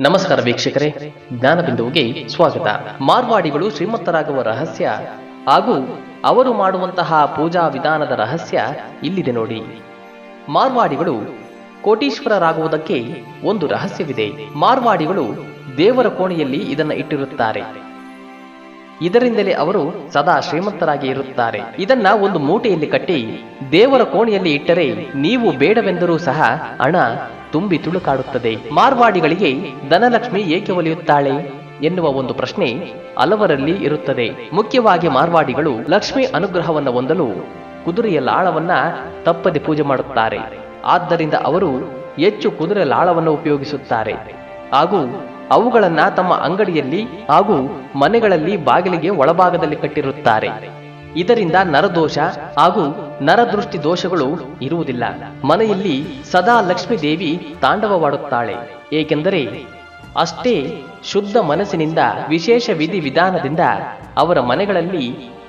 ನಮಸ್ಕಾರ ವೀಕ್ಷಕರೇ, ಜ್ಞಾನಬಿಂದುವಿಗೆ ಸ್ವಾಗತ. ಮಾರ್ವಾಡಿಗಳು ಶ್ರೀಮಂತರಾಗುವ ರಹಸ್ಯ ಹಾಗೂ ಅವರು ಮಾಡುವಂತಹ ಪೂಜಾ ವಿಧಾನದ ರಹಸ್ಯ ಇಲ್ಲಿದೆ ನೋಡಿ. ಮಾರ್ವಾಡಿಗಳು ಕೋಟೀಶ್ವರರಾಗುವುದಕ್ಕೆ ಒಂದು ರಹಸ್ಯವಿದೆ. ಮಾರ್ವಾಡಿಗಳು ದೇವರ ಕೋಣೆಯಲ್ಲಿ ಇದನ್ನು ಇಟ್ಟಿರುತ್ತಾರೆ. ಇದರಿಂದಲೇ ಅವರು ಸದಾ ಶ್ರೀಮಂತರಾಗಿ ಇರುತ್ತಾರೆ. ಇದನ್ನ ಒಂದು ಮೂಟೆಯಲ್ಲಿ ಕಟ್ಟಿ ದೇವರ ಕೋಣೆಯಲ್ಲಿ ಇಟ್ಟರೆ ನೀವು ಬೇಡವೆಂದರೂ ಸಹ ಹಣ ತುಂಬಿ ತುಳುಕಾಡುತ್ತದೆ. ಮಾರ್ವಾಡಿಗಳಿಗೆ ಧನಲಕ್ಷ್ಮಿ ಏಕೆ ಒಲಿಯುತ್ತಾಳೆ ಎನ್ನುವ ಒಂದು ಪ್ರಶ್ನೆ ಹಲವರಲ್ಲಿ ಇರುತ್ತದೆ. ಮುಖ್ಯವಾಗಿ ಮಾರ್ವಾಡಿಗಳು ಲಕ್ಷ್ಮಿ ಅನುಗ್ರಹವನ್ನು ಹೊಂದಲು ಕುದುರೆಯ ಲಾಳವನ್ನ ತಪ್ಪದೆ ಪೂಜೆ ಮಾಡುತ್ತಾರೆ. ಆದ್ದರಿಂದ ಅವರು ಹೆಚ್ಚು ಕುದುರೆ ಲಾಳವನ್ನು ಉಪಯೋಗಿಸುತ್ತಾರೆ. ಹಾಗೂ ಅವುಗಳನ್ನ ತಮ್ಮ ಅಂಗಡಿಯಲ್ಲಿ ಹಾಗೂ ಮನೆಗಳಲ್ಲಿ ಬಾಗಿಲಿಗೆ ಒಳಭಾಗದಲ್ಲಿ ಕಟ್ಟಿರುತ್ತಾರೆ. ಇದರಿಂದ ನರದೋಷ ಹಾಗೂ ನರದೃಷ್ಟಿ ದೋಷಗಳು ಇರುವುದಿಲ್ಲ. ಮನೆಯಲ್ಲಿ ಸದಾ ಲಕ್ಷ್ಮೀ ದೇವಿ ತಾಂಡವವಾಡುತ್ತಾಳೆ. ಏಕೆಂದರೆ ಅಷ್ಟೇ ಶುದ್ಧ ಮನಸ್ಸಿನಿಂದ ವಿಶೇಷ ವಿಧಿ ವಿಧಾನದಿಂದ ಅವರ ಮನೆಗಳಲ್ಲಿ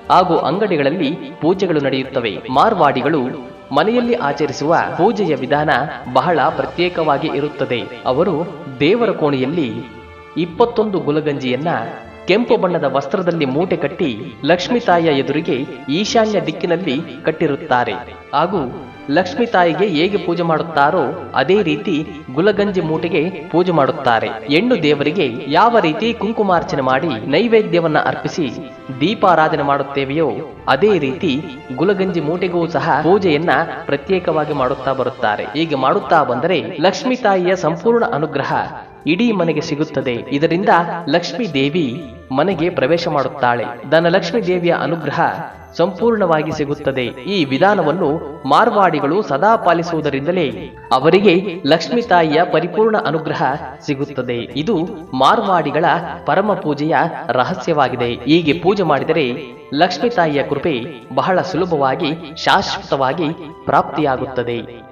ಹಾಗೂ ಅಂಗಡಿಗಳಲ್ಲಿ ಪೂಜೆಗಳು ನಡೆಯುತ್ತವೆ. ಮಾರ್ವಾಡಿಗಳು ಮನೆಯಲ್ಲಿ ಆಚರಿಸುವ ಪೂಜೆಯ ವಿಧಾನ ಬಹಳ ಪ್ರತ್ಯೇಕವಾಗಿ ಇರುತ್ತದೆ. ಅವರು ದೇವರ ಕೋಣೆಯಲ್ಲಿ ಇಪ್ಪತ್ತೊಂದು ಗುಲಗಂಜಿಯನ್ನ ಕೆಂಪು ಬಣ್ಣದ ವಸ್ತ್ರದಲ್ಲಿ ಮೂಟೆ ಕಟ್ಟಿ ಲಕ್ಷ್ಮೀ ತಾಯಿಯ ಎದುರಿಗೆ ಈಶಾನ್ಯ ದಿಕ್ಕಿನಲ್ಲಿ ಕಟ್ಟಿರುತ್ತಾರೆ. ಹಾಗೂ ಲಕ್ಷ್ಮೀ ತಾಯಿಗೆ ಹೇಗೆ ಪೂಜೆ ಮಾಡುತ್ತಾರೋ ಅದೇ ರೀತಿ ಗುಲಗಂಜಿ ಮೂಟೆಗೆ ಪೂಜೆ ಮಾಡುತ್ತಾರೆ. ಹೆಣ್ಣು ದೇವರಿಗೆ ಯಾವ ರೀತಿ ಕುಂಕುಮಾರ್ಚನೆ ಮಾಡಿ ನೈವೇದ್ಯವನ್ನ ಅರ್ಪಿಸಿ ದೀಪಾರಾಧನೆ ಮಾಡುತ್ತೇವೆಯೋ ಅದೇ ರೀತಿ ಗುಲಗಂಜಿ ಮೂಟೆಗೂ ಸಹ ಪೂಜೆಯನ್ನ ಪ್ರತ್ಯೇಕವಾಗಿ ಮಾಡುತ್ತಾ ಬರುತ್ತಾರೆ. ಹೀಗೆ ಮಾಡುತ್ತಾ ಬಂದರೆ ಲಕ್ಷ್ಮೀ ತಾಯಿಯ ಸಂಪೂರ್ಣ ಅನುಗ್ರಹ ಇಡೀ ಮನೆಗೆ ಸಿಗುತ್ತದೆ. ಇದರಿಂದ ಲಕ್ಷ್ಮೀ ದೇವಿ ಮನೆಗೆ ಪ್ರವೇಶ ಮಾಡುತ್ತಾಳೆ. ಧನಲಕ್ಷ್ಮೀ ದೇವಿಯ ಅನುಗ್ರಹ ಸಂಪೂರ್ಣವಾಗಿ ಸಿಗುತ್ತದೆ. ಈ ವಿಧಾನವನ್ನು ಮಾರ್ವಾಡಿಗಳು ಸದಾ ಪಾಲಿಸುವುದರಿಂದಲೇ ಅವರಿಗೆ ಲಕ್ಷ್ಮೀ ತಾಯಿಯ ಪರಿಪೂರ್ಣ ಅನುಗ್ರಹ ಸಿಗುತ್ತದೆ. ಇದು ಮಾರ್ವಾಡಿಗಳ ಪರಮ ಪೂಜೆಯ ರಹಸ್ಯವಾಗಿದೆ. ಹೀಗೆ ಪೂಜೆ ಮಾಡಿದರೆ ಲಕ್ಷ್ಮೀ ತಾಯಿಯ ಕೃಪೆ ಬಹಳ ಸುಲಭವಾಗಿ ಶಾಶ್ವತವಾಗಿ ಪ್ರಾಪ್ತಿಯಾಗುತ್ತದೆ.